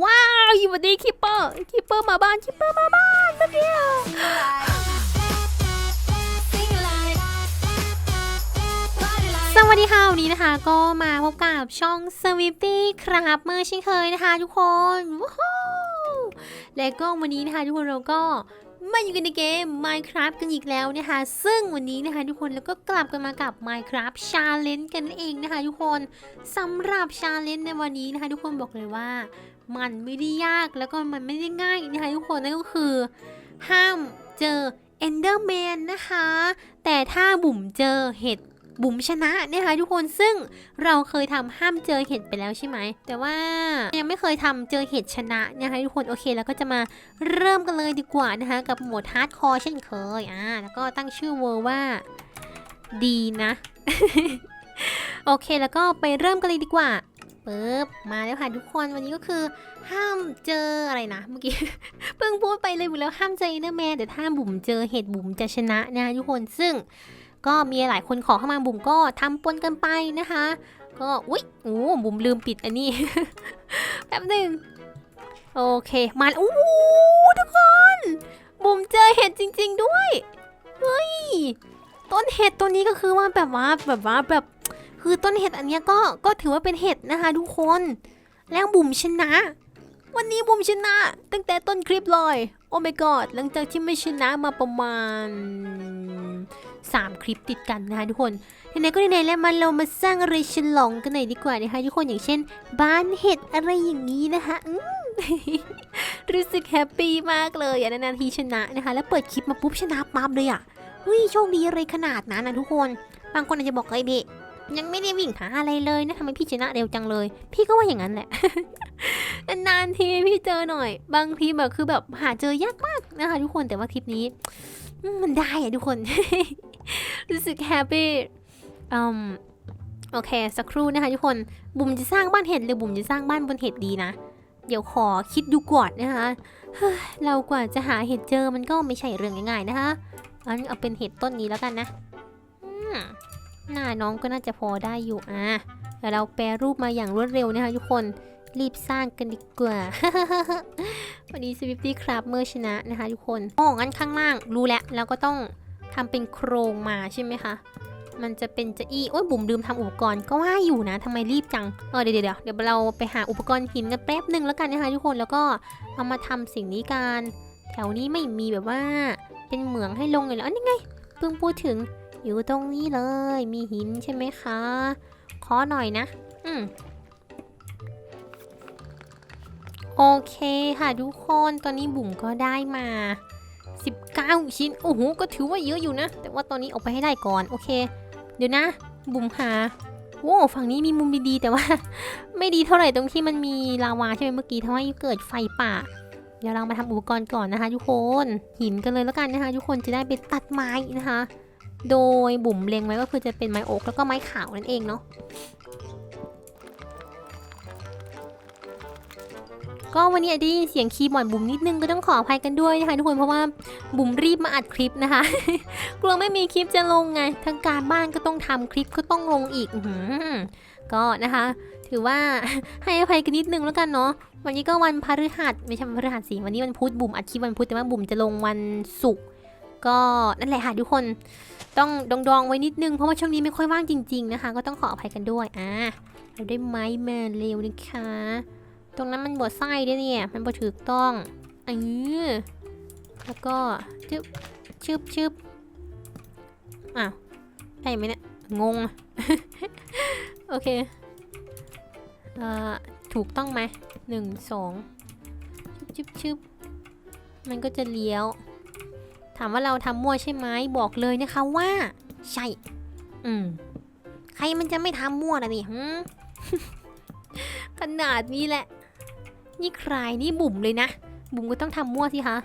ว้าวอยู่วันนี้คิปเปอร์คิปเปอร์มาบ้านคิปเปอร์มาบ้านมาเดียวสวัสดีค่ะวันนี้นะคะ ก็มาพบกับช่อง s w i f t y ครับเมื่อเช่นเคยนะคะ ทุกคนว้าวและก็วันนี้นะคะ ทุกคนเราก็มาอยู่กันในเกม Minecraft กันอีกแล้วนะคะ ซึ่งวันนี้นะคะทุกคนเราก็กลับกันมากับ Minecraft Challenge กันเองนะคะ ทุกคนสำหรับ Challenge ในวันนี้นะคะ ทุกคนบอกเลยว่า มันไม่ได้ยากแล้วก็มันไม่ได้ง่ายนะคะทุกคนนั่นก็คือ ห้ามเจอ Enderman นนะคะ แต่ถ้าบุ๋มเจอเห็ดบุ๋มชนะนะคะทุกคนซึ่งเราเคยทำห้ามเจอเห็ดไปแล้วใช่ไหม แต่ว่ายังไม่เคยทำเจอเห็ดชนะนะคะทุกคนโอเคแล้วก็จะมาเริ่มกันเลยดีกว่านะคะ กับโหมดฮาร์ดคอร์เช่นเคยอ่าแล้วก็ตั้งชื่อเวอร์ว่าดีนะ โอเคแล้วก็ไปเริ่มกันเลยดีกว่า ปึ๊บมาแล้วค่ะทุกคนวันนี้ก็คือห้ามเจออะไรนะเมื่อกี้ เพิ่งพูดไปเลยหมดแล้วห้ามเจอเนอร์แมนแต่ถ้าบุ๋มเจอเห็ดบุ๋มจะชนะนะทุกคนซึ่ง ก็มีหลายคนขอเข้ามาบุ๋มก็ทำปนกันไปนะคะ ก็อุ๊ยโอ้บุ๋มลืมปิดอันนี้แป๊บหนึ่งโอเคมาโอ้ทุกคนบุ๋มเจอเห็ดจริง ๆ ด้วยเฮ้ยต้นเห็ดตัวนี้ก็คือว่าแบบว่าแบบว่าแบบ คือต้นเห็ดอันนี้ก็ก็ถือว่าเป็นเห็ดนะคะทุกคน แล้วบุ๋มชนะ วันนี้บุ๋มชนะ ตั้งแต่ต้นคลิปเลยโอ้ my god หลังจากที่ไม่ชนะมาประมาณ 3 คลิปติดกันนะคะทุกคนไหนๆก็ไหนๆแล้วมันเรามาสร้างอะไรฉลองกันหน่อยดีกว่านะคะทุกคนอย่างเช่น บ้านเห็ดอะไรอย่างนี้นะคะรู้สึกแฮปปี้มากเลยอะนานๆทีชนะนะคะ แล้วเปิดคลิปมาปุ๊บชนะปั๊บเลยอะเฮ้ยโชคดีอะไรขนาดนั้นนะทุกคน บางคนอาจจะบอกเฮ้ยพี่ ยังไม่ได้วิ่งหาอะไรเลยนะทำไมพี่ชนะเร็วจังเลย พี่ก็ว่าอย่างนั้นแหละ นานๆทีพี่เจอหน่อย บางทีแบบคือแบบหาเจอยากมากนะคะทุกคนแต่ว่าคลิปนี้ มันได้อะทุกคน รู้สึกแฮปปี้อืมโอเค สักครู่นะคะทุกคนบุ๋มจะสร้างบ้านเห็ดหรือบุ๋มจะสร้างบ้านบนเห็ดดีนะ เดี๋ยวขอคิดดูก่อนนะคะเรากว่าจะหาเห็ดเจอมันก็ไม่ใช่เรื่องง่ายๆนะคะอันเอาเป็นเห็ดต้นนี้แล้วกันนะอื หน้าน้องก็น่าจะพอได้อยู่อะเดี๋ยวเราแปรรูปมาอย่างรวดเร็วนะคะทุกคนรีบสร้างกันดีกว่า วันนี้สวิฟตี้ครับเมื่อชนะนะคะทุกคนอ๋องั้นข้างล่างรู้แล้วเราก็ต้องทำเป็นโครงมาใช่ไหมคะ มันจะเป็นจะอี้โอ้ยบุ๋มลืมทำอุปกรณ์ก็ว่าอยู่นะทำไมรีบจัง เออเดี๋ยวเดี๋ยวเดี๋ยวเราไปหาอุปกรณ์หินกันแป๊บหนึ่งแล้วกันนะคะทุกคน แล้วก็เอามาทำสิ่งนี้กัน แถวนี้ไม่มีแบบว่าเป็นเหมืองให้ลงเลยแล้วอันนี้ไง เพิ่งพูดถึง อยู่ตรงนี้เลย มีหินใช่ไหมคะ ขอหน่อยนะ อืมโอเคค่ะทุกคน ตอนนี้บุ๋มก็ได้มา 19 ชิ้น โอ้โห ก็ถือว่าเยอะอยู่นะ แต่ว่าตอนนี้ออกไปให้ได้ก่อน โอเค เดี๋ยวนะ บุ๋มหาโอ้ฝั่งนี้มีมุมดีๆ แต่ว่า ไม่ดีเท่าไหร่ตรงที่มันมีลาวาใช่ไหมเมื่อกี้ทำให้เกิดไฟป่า เดี๋ยวเรามาทำอุปกรณ์ก่อนนะคะ ทุกคน หินกันเลยแล้วกันนะคะ ทุกคนจะได้ไปตัดไม้นะคะ โดยบุ๋มเล็งไว้ก็คือจะเป็นไม้โอ๊กแล้วก็ไม้ขาวนั่นเองเนาะก็วันนี้อาจจะได้ยินเสียงคีย์บอร์ดบุ๋มนิดนึงก็ต้องขออภัยกันด้วยนะคะทุกคนเพราะว่าบุ๋มรีบมาอัดคลิปนะคะ กลัวไม่มีคลิปจะลงไงทั้งการบ้านก็ต้องทำคลิปก็ต้องลงอีกอืก็นะคะ ถือว่าให้อภัยกันนิดนึงแล้วกันเนาะวันนี้ก็วันพฤหัสไม่ใช่วันพฤหัสสิวันนี้วันพุธบุ๋มอัดคลิปวันพุธแต่ว่าบุ๋มจะลงวันศุกร์ ก็นั่นแหละค่ะทุกคนต้องดองดองๆไว้นิดนึงเพราะว่าช่วงนี้ไม่ค่อยว่างจริง ๆนะคะ ก็ต้องขออภัยกันด้วยอ่าเราได้ไม้มาเร็วนะคะ ตรงนั้นมันบดไส้ด้วยเนี่ยมันบดถูกต้องเออแล้วก็ชึบชึบชึบอ้าวได้ไหมเนี่ยงง โอเคเอ่อถูกต้องไหมหนึ่งสองชึบชึบชึบมันก็จะเลี้ยว ถามว่าเราทำมั่วใช่ไหมบอกเลยนะคะว่า ใช่ อืม ใครมันจะไม่ทำมั่วล่ะนี่ขนาดนี้แหละ นี่ใครนี่บุ๋มเลยนะ บุ๋มก็ต้องทำมั่วสิคะ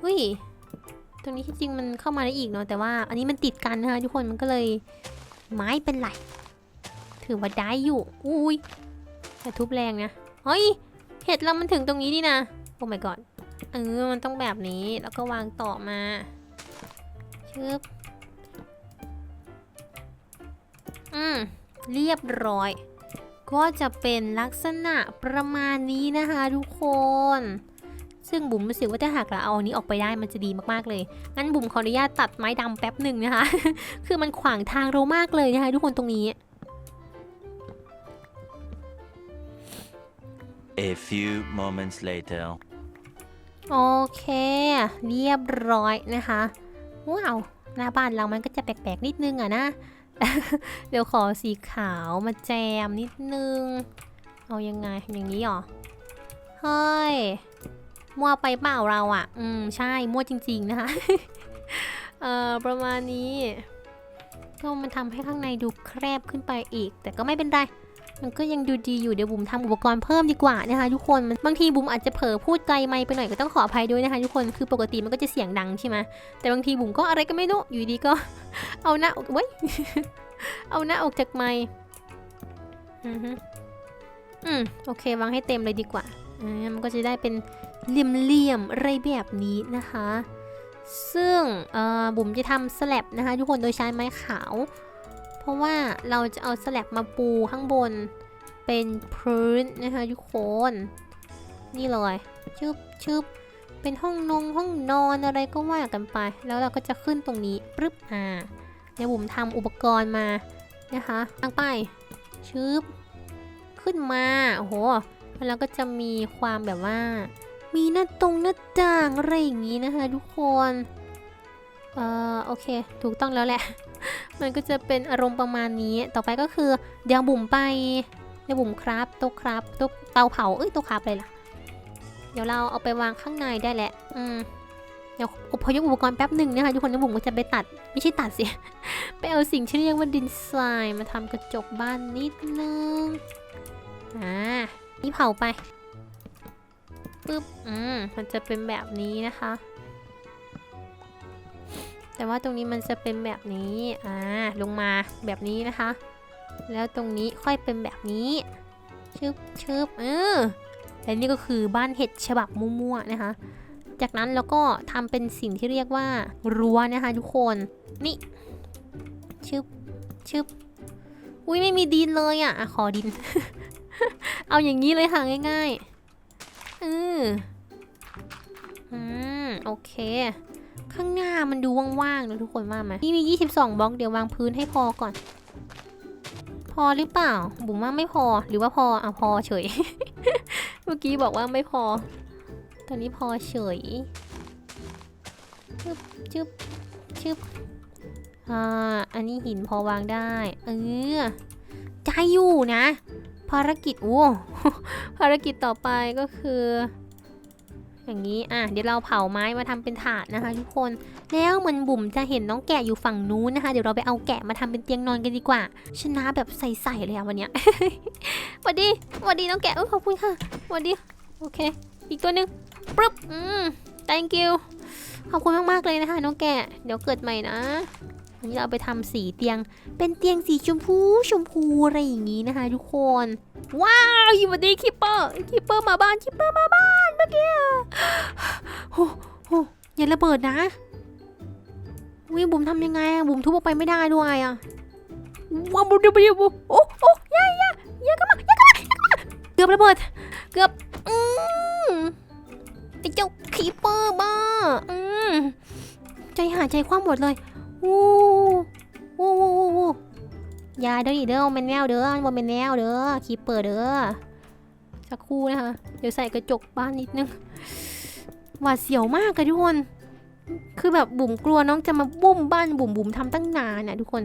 เฮ้ยตรงนี้ที่จริงมันเข้ามาได้อีกเนาะแต่ว่าอันนี้มันติดกันนะคะทุกคนมันก็เลยไม้เป็นไรถือว่าได้อยู่อุ้ยแต่ทุบแรงนะเฮ้ยเห็ดเรามันถึงตรงนี้นี่นะโอ้ my god เออ มันต้องแบบนี้ แล้วก็วางต่อมาชึบอืม เรียบร้อย ก็จะเป็นลักษณะประมาณนี้นะคะทุกคน ซึ่งบุ๋มรู้สึกว่าถ้าหากเราเอาอันนี้ออกไปได้มันจะดีมากๆเลย งั้นบุ๋มขออนุญาตตัดไม้ดำแป๊บหนึ่งนะคะ คือมันขวางทางเรามากเลยนะคะทุกคนตรงนี้ A few moments later. โอเค เรียบร้อยนะคะ ว้าว หน้าบ้านเรามันก็จะแปลกๆนิดนึงอะนะ เดี๋ยวขอสีขาวมาแจมนิดนึง เอายังไงอย่างนี้หรอ เฮ้ย มั่วไปเปล่าเราอะอืม ใช่ มั่วจริง ๆ นะคะ เอ่อ ประมาณนี้ ก็มันทำให้ข้างในดูแคบขึ้นไปอีก แต่ก็ไม่เป็นไร มันก็ยังดูดีอยู่เดี๋ยวบุ๋มทำอุปกรณ์เพิ่มดีกว่านะคะทุกคนมันบางทีบุ๋มอาจจะเผลอพูดไกลไม่ไปหน่อยก็ต้องขออภัยด้วยนะคะทุกคนคือปกติมันก็จะเสียงดังใช่ไหมแต่บางทีบุ๋มก็อะไรก็ไม่รู้อยู่ดีก็ เอาหน้าอกไว้เอาหน้าอกจากไม้อือฮึอืมโอเควางให้เต็มเลยดีกว่าอ่ามันก็จะได้เป็นเหลี่ยมๆอะไรแบบนี้นะคะ ซึ่งเออบุ๋มจะทำสลับนะคะ ทุกคนโดยใช้ไม้ขาว เพราะว่าเราจะเอาสลับมาปูข้างบน เป็นพื้นนะคะทุกคน นี่เลยชึบชึบเป็นห้องนงห้องนอนอะไรก็ว่ากันไป แล้วเราก็จะขึ้นตรงนี้ปึ๊บอ่าเดี๋ยวบุ๋มทำอุปกรณ์มานะคะตั้งไปชึบขึ้นมาโอ้โหแล้วก็จะมีความแบบว่า มีหน้าตรงหน้าต่างอะไรอย่างนี้นะคะทุกคนเอ่อโอเค ถูกต้องแล้วแหละ มันก็จะเป็นอารมณ์ประมาณนี้ ต่อไปก็คือเดี๋ยวบุ๋มไปเดี๋ยวบุ๋มครับโต๊ะครับโต๊ะเตาเผาเอ้ยโต๊ะครับเลยล่ะ เดี๋ยวเราเอาไปวางข้างในได้แหละ อืมเดี๋ยวอพยพอุปกรณ์แป๊บหนึ่งนะคะทุกคนแล้วบุ๋มก็จะไปตัด ไม่ใช่ตัดสิ ไปเอาสิ่งที่เรียกว่าดินทรายมาทำกระจกบ้านนิดนึง อ่า นี่เผาไปปึ๊บ อืม มันจะเป็นแบบนี้นะคะ แต่ว่าตรงนี้มันจะเป็นแบบนี้อ่าลงมาแบบนี้นะคะ แล้วตรงนี้ค่อยเป็นแบบนี้ชึบชึบเออและนี่ก็คือบ้านเห็ดฉบับมั่วๆนะคะ จากนั้นเราก็ทำเป็นสิ่งที่เรียกว่ารั้วนะคะทุกคนนี่ชึบชึบอุ้ยไม่มีดินเลยอะอะขอดิน เอาอย่างนี้เลยค่ะง่ายๆเอออืมโอเค ข้างหน้ามันดูว่างๆนะทุกคนว่าไหมนี่มี 22 บล็อกเดี๋ยววางพื้นให้พอก่อน พอหรือเปล่า บุ๋มว่าไม่พอหรือว่าพออะพอเฉย เมื่อกี้บอกว่าไม่พอ ตอนนี้พอเฉยชึบชึบชึบอ่าอันนี้หินพอวางได้เออใจอยู่นะ ภารกิจโอ้ภารกิจต่อไปก็คือ อย่างนี้อะเดี๋ยวเราเผาไม้มาทำเป็นถาดนะคะทุกคนแล้วเหมือนบุ๋มจะเห็นน้องแกะอยู่ฝั่งนู้นนะคะเดี๋ยวเราไปเอาแกะมาทำเป็นเตียงนอนกันดีกว่า ชนะแบบใสๆเลยอะวันเนี้ยสวัสดีสวัสดีน้องแกะเออขอบคุณค่ะสวัสดีโอเค อีกตัวหนึ่งปึ๊บอืม thank you ขอบคุณมากๆเลยนะคะน้องแกะเดี๋ยวเกิดใหม่นะ นนี้เราเอาไปทำสีเตียง เป็นเตียงสีชมพูชมพูอะไรอย่างนี้นะคะ ทุกคน ว้าวสวัสดีคิปเปอร์คิปเปอร์มาบ้านคิปเปอร์มาบ้านเมื่อกี้โอ้โหอย่าระเบิดนะวิบุ๋มทำยังไงบุ๋มทุบออกไปไม่ได้ด้วยอะว้าวบุ๋มบุ๋มบุ๋มโอ้โอ้ยายายายก็มาเกือบระเบิด เกือบอืมไอเจ้าคีเปอร์บ้าอืมใจหายใจคว่ำหมดเลย วู้วู้วู้วู้ยาเด้ออีเด้อมันแนวเด้อมันเป็นแนวเด้อคีเปอร์เด้อสักครู่นะคะ เดี๋ยวใส่กระจกบ้านนิดนึงหวาดเสียวมากอะทุกคน คือแบบบุ๋มกลัวน้องจะมาบุ้มบ้านบุ๋มบุ๋มทำตั้งนานน่ะทุกคน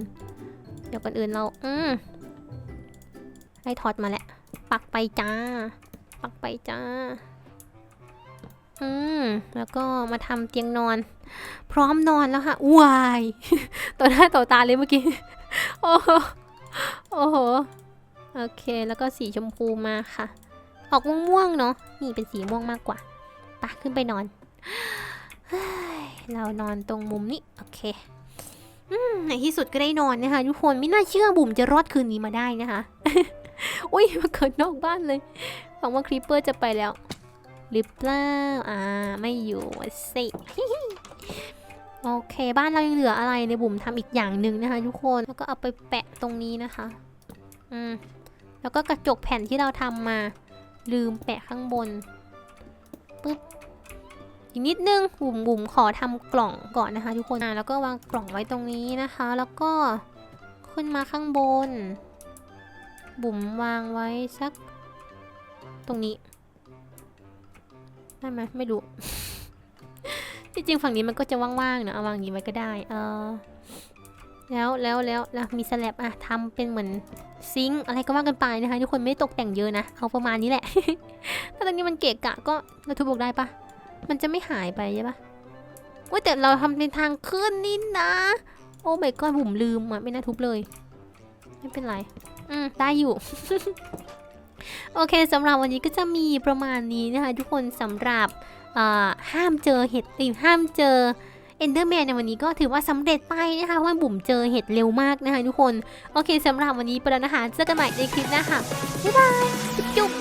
เดี๋ยวก่อนอื่นเรา อืมได้ทอดมาแล้ว ปักไปจ้า ปักไปจ้า อืม แล้วก็มาทำเตียงนอน พร้อมนอนแล้วค่ะวายต่อหน้าต่อตาเลยเมื่อกี้ โอ้โหโอ้โหโอเคแล้วก็สีชมพูมาค่ะ ออกม่วงๆเนาะนี่เป็นสีม่วงมากกว่าปะขึ้นไปนอนเรานอนตรงมุมนี้โอเคอืมในที่สุดก็ได้นอนนะคะทุกคนไม่น่าเชื่อบุ๋มจะรอดคืนนี้มาได้นะคะอุ้ยมาเกิดนอกบ้านเลยหวังว่าครีปเปอร์จะไปแล้วหรือเปล่าอ่าไม่อยู่สิ โอเคบ้านเรายังเหลืออะไรในบุ๋มทำอีกอย่างหนึ่งนะคะ ทุกคนแล้วก็เอาไปแปะตรงนี้นะคะ อืมแล้วก็กระจกแผ่นที่เราทำมา ลืมแปะข้างบนปึ๊บอีกนิดนึงบุ๋มบุ๋มขอทำกล่องก่อนนะคะ ทุกคนอะแล้วก็วางกล่องไว้ตรงนี้นะคะ แล้วก็ขึ้นมาข้างบน บุ๋มวางไว้สัก ตรงนี้ได้ไหมไม่รู้ ที่จริงฝั่งนี้มันก็จะว่างๆเนะเอาวางอย่างนี้ไว้ก็ได้ เออ แล้วแล้วแล้วแล้วมีสแลบอะทำเป็นเหมือนซิงอะไรก็ว่ากันไปนะคะทุกคนไม่ตกแต่งเยอะนะเอาประมาณนี้แหละ ถ้าตรงนี้มันเกะกะก็เราทุบออกได้ปะมันจะไม่หายไปใช่ปะว่าแต่เราทำเป็นทางขึ้นนี่นะ โอ้ไม่ก็บุ่มลืมอะไม่น่าทุบเลย ไม่เป็นไร อืมได้อยู่ โอเคสำหรับวันนี้ก็จะมีประมาณนี้นะคะ ทุกคนสำหรับ ห้ามเจอเห็ดติห้ามเจอเอนเดอร์แมนในวันนี้ก็ถือว่าสำเร็จไปนะคะเพราะว่าบุ๋มเจอเห็ดเร็วมากนะคะทุกคน โอเคสำหรับวันนี้ไปแล้วนะคะเจอกันใหม่ในคลิปหน้าค่ะบ๊ายบายจุ๊บ